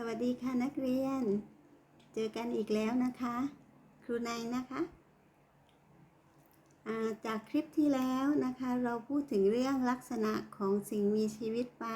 สวัสดีค่ะนักเรียน เจอกันอีกแล้วนะคะ ครูนายนะคะาจากคลิปที่แล้วนะคะ เราพูดถึงเรื่องลักษณะของสิ่งมีชีวิตไป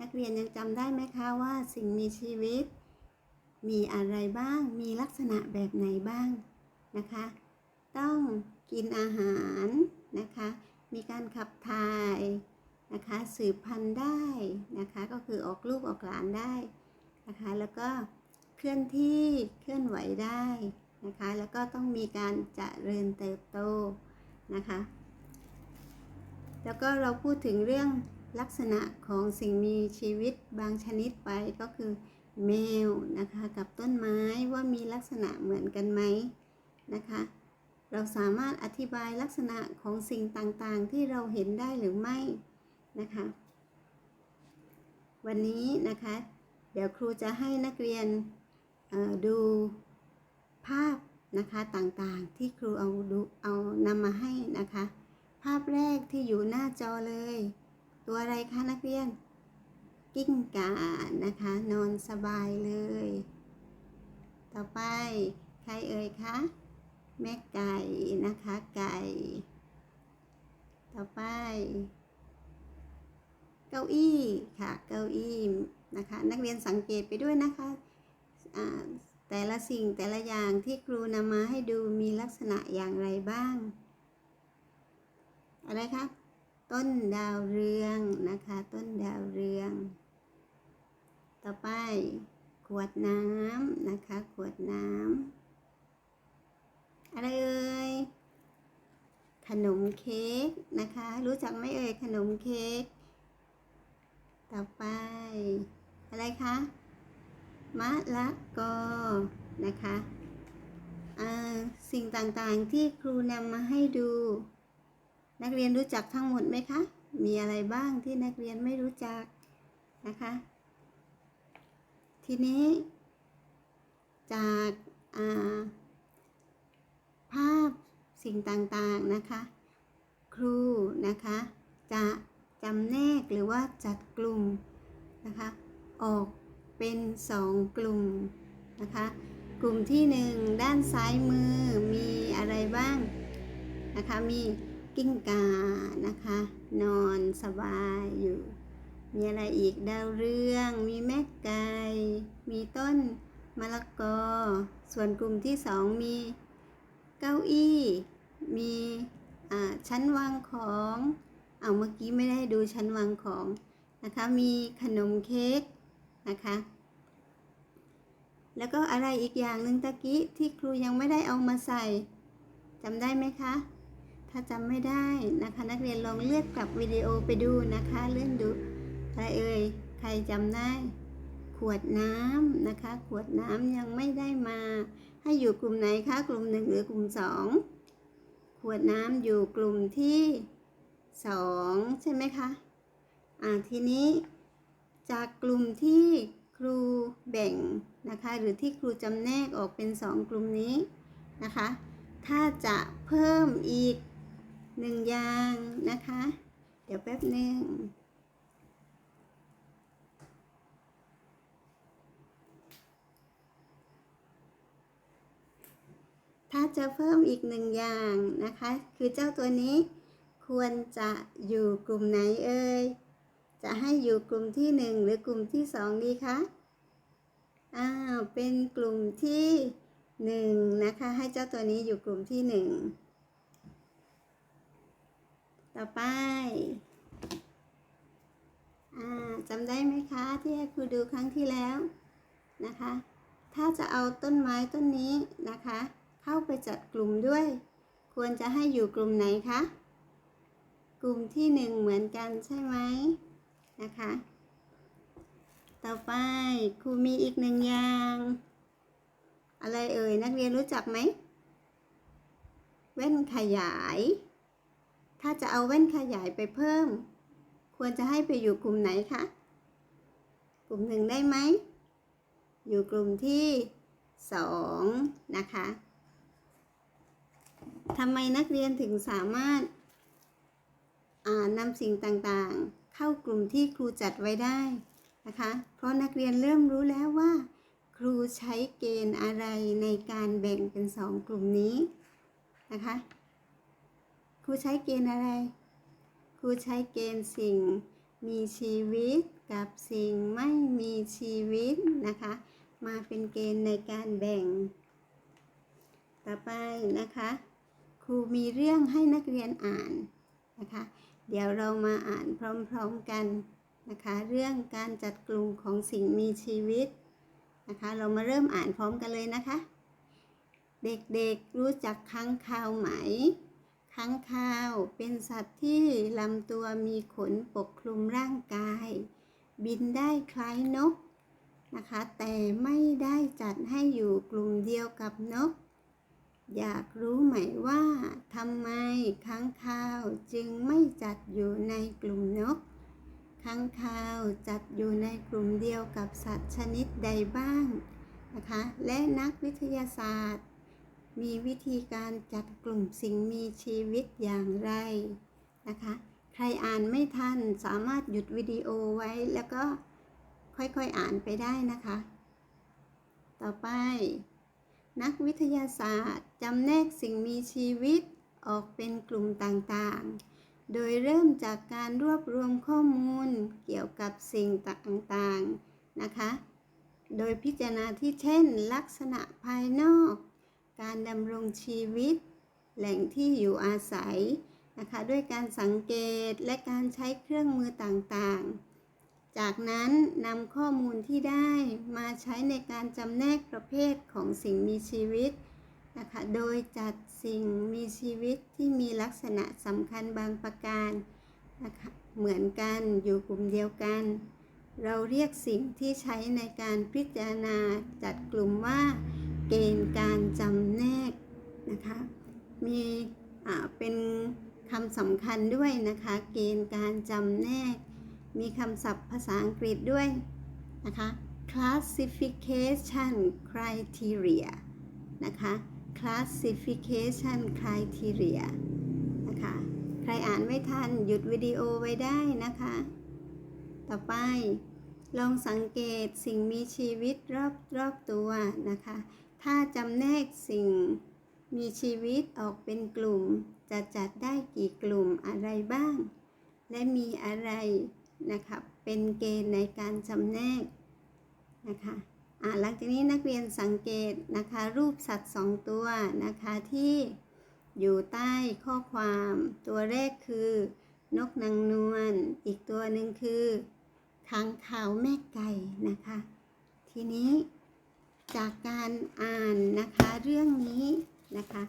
นักเรียนยังจำได้ไหมคะว่าสิ่งมีชีวิต มีอะไรบ้าง มีลักษณะแบบไหนบ้างนะคะ ต้องกินอาหารนะคะ มีการขับถ่ายนะคะ สืบพันธุ์ได้นะคะ ก็คือออกลูกออกหลานได้ นะคะ แล้วก็เคลื่อนที่เคลื่อนไหวได้นะคะ แล้วก็ต้องมีการเจริญเติบโตนะคะ แล้วก็เราพูดถึงเรื่องลักษณะของสิ่งมีชีวิตบางชนิดไปก็คือแมวนะคะกับต้นไม้ว่ามีลักษณะเหมือนกันไหมนะคะ เราสามารถอธิบายลักษณะของสิ่งต่างๆ ที่เราเห็นได้หรือไม่นะคะ วันนี้นะคะ เดี๋ยวครูจะให้นักเรียนดูภาพนะคะต่างๆ ที่ครูเอาดูเอานำมาให้นะคะ ภาพแรกที่อยู่หน้าจอเลย ตัวอะไรคะนักเรียน กิ้งก่านะคะ นอนสบายเลย ต่อไปใครเอ่ยคะแม่ไก่นะคะไก่ ต่อไป เก้าอี้ค่ะเก้าอี้ นะคะ นักเรียนสังเกตไปด้วยนะคะแต่ละสิ่งแต่ละอย่างที่ครูนำมาให้ดูมีลักษณะอย่างไรบ้าง อะไรคะ ต้นดาวเรืองนะคะ ต้นดาวเรือง ต่อไปขวดน้ำนะคะ ขวดน้ำอะไรเอ่ยขนมเค้กนะคะ รู้จักไหมเอ่ยขนมเค้กต่อไป อะไรคะมะละกอนะคะสิ่งต่างๆที่ครูนำมาให้ดู นักเรียนรู้จักทั้งหมดไหมคะ มีอะไรบ้างที่นักเรียนไม่รู้จักนะคะ ทีนี้ จากาภาพสิ่งต่างๆนะคะ ครูนะคะ จะจำแนกหรือว่าจัดกลุ่มนะคะ ออกเป็นสองกลุ่มนะคะ กลุ่มที่หนึ่งด้านซ้ายมือมีอะไรบ้างนะคะ มีกิ้งก่านะคะ นอนสบายอยู่ มีอะไรอีกดาวเรือง มีแม่ไก่มีต้นมะละกอ ส่วนกลุ่มที่สองมีเก้าอี้ มีอ่าชั้นวางของ เอาเมื่อกี้ไม่ได้ดูชั้นวางของนะคะ มีขนมเค้ก นะคะ แล้วก็อะไรอีกอย่างหนึ่งตะกี้ที่ครูยังไม่ได้เอามาใส่จำได้ไหมคะ ถ้าจำไม่ได้นะคะนักเรียนลองเลือกกลับวิดีโอไปดูนะคะ เลื่อนดูอะไรเอ่ยใครจำได้ ขวดน้ำนะคะ ขวดน้ำยังไม่ได้มา ให้อยู่กลุ่มไหนคะ กลุ่มหนึ่งหรือกลุ่มสองขวดน้ำอยู่กลุ่มที่สองใช่ไหมคะ อ่าทีนี้ จากกลุ่มที่ครูแบ่งนะคะหรือที่ครูจำแนกออกเป็นสองกลุ่มนี้นะคะ ถ้าจะเพิ่มอีกหนึ่งอย่างนะคะ เดี๋ยวแป๊บหนึ่งถ้าจะเพิ่มอีกหนึ่งอย่างนะคะ คือเจ้าตัวนี้ควรจะอยู่กลุ่มไหนเอ่ย จะให้อยู่กลุ่มที่หนึ่งหรือกลุ่มที่สองดีคะอ้าวเป็นกลุ่มที่หนึ่งนะคะ ให้เจ้าตัวนี้อยู่กลุ่มที่หนึ่งต่อไปอ่าจำได้ไหมคะที่ให้ครูดูครั้งที่แล้วนะคะ ถ้าจะเอาต้นไม้ต้นนี้นะคะ เข้าไปจัดกลุ่มด้วย ควรจะให้อยู่กลุ่มไหนคะ กลุ่มที่หนึ่งเหมือนกันใช่ไหม นะคะ ต่อไปครูมีอีกหนึ่งอย่าง อะไรเอ่ย นักเรียนรู้จักไหม แว่นขยาย ถ้าจะเอาแว่นขยายไปเพิ่ม ควรจะให้ไปอยู่กลุ่มไหนคะ กลุ่มหนึ่งได้ไหม อยู่กลุ่มที่สองนะคะทำไมนักเรียนถึงสามารถอ่านำสิ่งต่างๆ เข้ากลุ่มที่ครูจัดไว้ได้นะคะ เพราะนักเรียนเริ่มรู้แล้วว่า ครูใช้เกณฑ์อะไรในการแบ่งเป็นสองกลุ่มนี้นะคะ ครูใช้เกณฑ์อะไร ครูใช้เกณฑ์สิ่งมีชีวิตกับสิ่งไม่มีชีวิตนะคะ มาเป็นเกณฑ์ในการแบ่ง ต่อไปนะคะ ครูมีเรื่องให้นักเรียนอ่านนะคะ เดี๋ยวเรามาอ่านพร้อมๆกันนะคะ เรื่องการจัดกลุ่มของสิ่งมีชีวิตนะคะ เรามาเริ่มอ่านพร้อมกันเลยนะคะ เด็กๆรู้จักค้างคาวไหม ค้างคาวเป็นสัตว์ที่ลำตัวมีขนปกคลุมร่างกาย บินได้คล้ายนกนะคะ แต่ไม่ได้จัดให้อยู่กลุ่มเดียวกับนก อยากรู้ไหมว่าทำไมค้างคาวจึงไม่จัดอยู่ในกลุ่มนก ค้างคาวจัดอยู่ในกลุ่มเดียวกับสัตว์ชนิดใดบ้างนะคะ และนักวิทยาศาสตร์ มีวิธีการจัดกลุ่มสิ่งมีชีวิตอย่างไรนะคะ ใครอ่านไม่ทันสามารถหยุดวิดีโอไว้แล้วก็ค่อยๆอ่านไปได้นะคะ ต่อไป นักวิทยาศาสตร์จำแนกสิ่งมีชีวิตออกเป็นกลุ่มต่างๆ โดยเริ่มจากการรวบรวมข้อมูลเกี่ยวกับสิ่งต่างๆนะคะ โดยพิจารณาที่เช่น ลักษณะภายนอก การดำรงชีวิต แหล่งที่อยู่อาศัยนะคะ ด้วยการสังเกตและการใช้เครื่องมือต่างๆ จากนั้นนำข้อมูลที่ได้มาใช้ในการจำแนกประเภทของสิ่งมีชีวิตนะคะ โดยจัดสิ่งมีชีวิตที่มีลักษณะสำคัญบางประการนะคะเหมือนกันอยู่กลุ่มเดียวกัน เราเรียกสิ่งที่ใช้ในการพิจารณาจัดกลุ่มว่า เกณฑ์การจำแนกนะคะ มีเป็นคำสำคัญด้วยนะคะ เกณฑ์การจำแนก มีคำศัพท์ภาษาอังกฤษด้วยนะคะ classification criteria นะคะ classification criteria นะคะ ใครอ่านไม่ทันหยุดวิดีโอไว้ได้นะคะ ต่อไปลองสังเกตสิ่งมีชีวิตรอบรอบตัวนะคะ ถ้าจำแนกสิ่งมีชีวิตออกเป็นกลุ่ม จะจัดได้กี่กลุ่มอะไรบ้าง และมีอะไร นะคะ เป็นเกณฑ์ในการจำแนกนะคะอ่าหลังจากนี้นักเรียนสังเกตนะคะรูปสัตว์สองตัวนะคะที่อยู่ใต้ข้อความตัวแรกคือนกนางนวลอีกตัวหนึ่งคือค้างคาวแม่ไก่นะคะ ทีนี้จากการอ่านนะคะเรื่องนี้นะคะ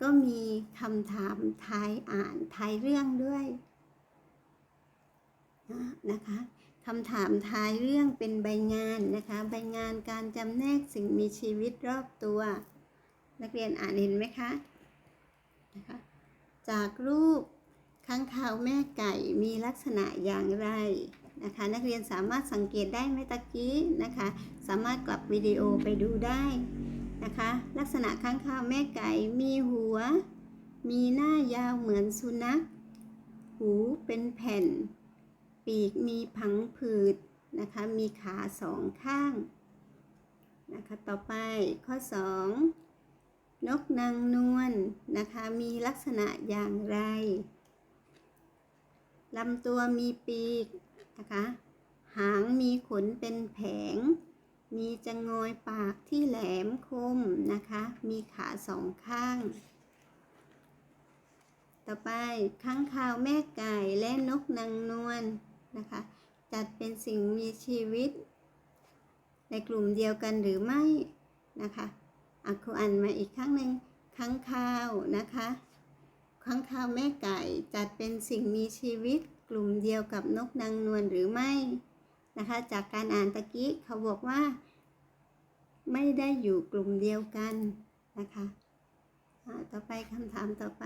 ก็มีคำถามท้ายอ่านท้ายเรื่องด้วย นะคะคำถามท้ายเรื่องเป็นใบงานนะคะ ใบงานการจำแนกสิ่งมีชีวิตรอบตัว นักเรียนอ่านเห็นไหมคะนะคะ จากรูปค้างคาวแม่ไก่มีลักษณะอย่างไรนะคะ นักเรียนสามารถสังเกตได้ไหมตะกี้นะคะ สามารถกลับวิดีโอไปดูได้นะคะ ลักษณะค้างคาวแม่ไก่มีหัว มีหน้ายาวเหมือนสุนัข หูเป็นแผ่น ปีกมีผังผืดนะคะ มีขาสองข้างนะคะ ต่อไปข้อ 2 นกนางนวลนะคะ มีลักษณะอย่างไรลำตัวมีปีกนะคะ หางมีขนเป็นแผง มีจงอยปากที่แหลมคมนะคะ มีขาสองข้าง ต่อไปค้างคาวแม่ไก่และนกนางนวล นะคะ จัดเป็นสิ่งมีชีวิต ในกลุ่มเดียวกันหรือไม่นะคะอะครูอ่านมาอีกครั้งหนึ่งค้างคาวนะคะค้างคาวแม่ไก่จัดเป็นสิ่งมีชีวิต กลุ่มเดียวกับนกนางนวลหรือไม่นะคะ จากการอ่านตะกี้เขาบอกว่า ไม่ได้อยู่กลุ่มเดียวกันนะคะ ต่อไปคำถามต่อไป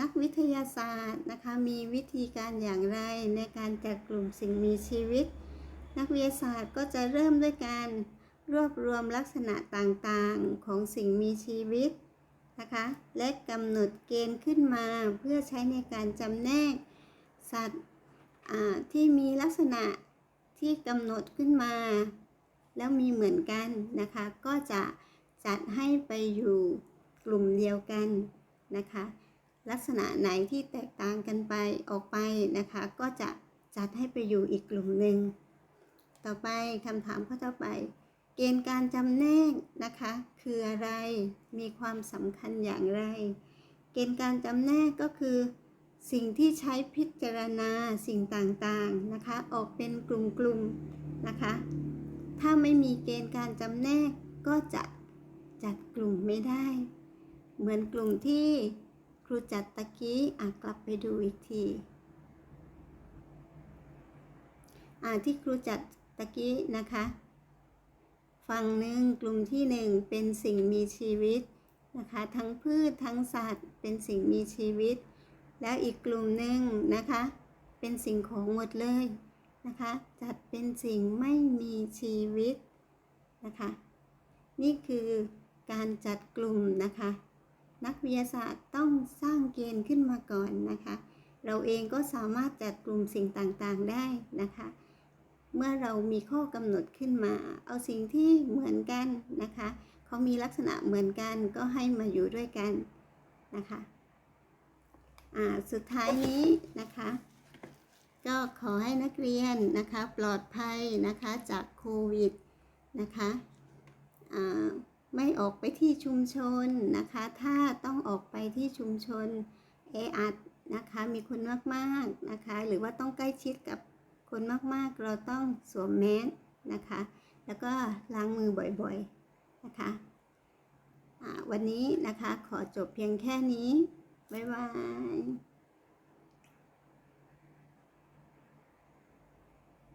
นักวิทยาศาสตร์นะคะมีวิธีการอย่างไรในการจัดกลุ่มสิ่งมีชีวิต นักวิทยาศาสตร์ก็จะเริ่มด้วยการรวบรวมลักษณะต่างๆของสิ่งมีชีวิตนะคะและกำหนดเกณฑ์ขึ้นมาเพื่อใช้ในการจำแนก สัตว์ที่มีลักษณะที่กำหนดขึ้นมา แล้วมีเหมือนกันนะคะ ก็จะจัดให้ไปอยู่กลุ่มเดียวกันนะคะ ลักษณะไหนที่แตกต่างกันไปออกไปนะคะ ก็จะจัดให้ไปอยู่อีกกลุ่มหนึ่ง ต่อไปคำถามข้อต่อไป เกณฑ์การจำแนกนะคะ คืออะไรมีความสำคัญอย่างไร เกณฑ์การจำแนกก็คือ สิ่งที่ใช้พิจารณาสิ่งต่างๆนะคะ ออกเป็นกลุ่มๆนะคะ ถ้าไม่มีเกณฑ์การจำแนกก็จะจัดกลุ่มไม่ได้ เหมือนกลุ่มที่ ครูจัดตะกี้อะกลับไปดูอีกทีอ่าที่ครูจัดตะกี้นะคะ ฝั่งหนึ่งกลุ่มที่หนึ่งเป็นสิ่งมีชีวิตนะคะ ทั้งพืชทั้งสัตว์เป็นสิ่งมีชีวิต แล้วอีกกลุ่มหนึ่งนะคะ เป็นสิ่งของหมดเลยนะคะ จัดเป็นสิ่งไม่มีชีวิตนะคะ นี่คือการจัดกลุ่มนะคะ นักวิทยาศาสตร์ต้องสร้างเกณฑ์ขึ้นมาก่อนนะคะ เราเองก็สามารถจัดกลุ่มสิ่งต่างๆได้นะคะ เมื่อเรามีข้อกำหนดขึ้นมา เอาสิ่งที่เหมือนกันนะคะเขามีลักษณะเหมือนกันก็ให้มาอยู่ด้วยกันนะคะอ่าสุดท้ายนี้นะคะ ก็ขอให้นักเรียนนะคะปลอดภัยนะคะจากโควิดนะคะอ่า ไม่ออกไปที่ชุมชนนะคะ ถ้าต้องออกไปที่ชุมชนเออัดนะคะ มีคนมากๆนะคะ หรือว่าต้องใกล้ชิดกับคนมากๆ เราต้องสวมแมสนะคะ แล้วก็ล้างมือบ่อยๆนะคะ วันนี้นะคะขอจบเพียงแค่นี้ บ๊ายบาย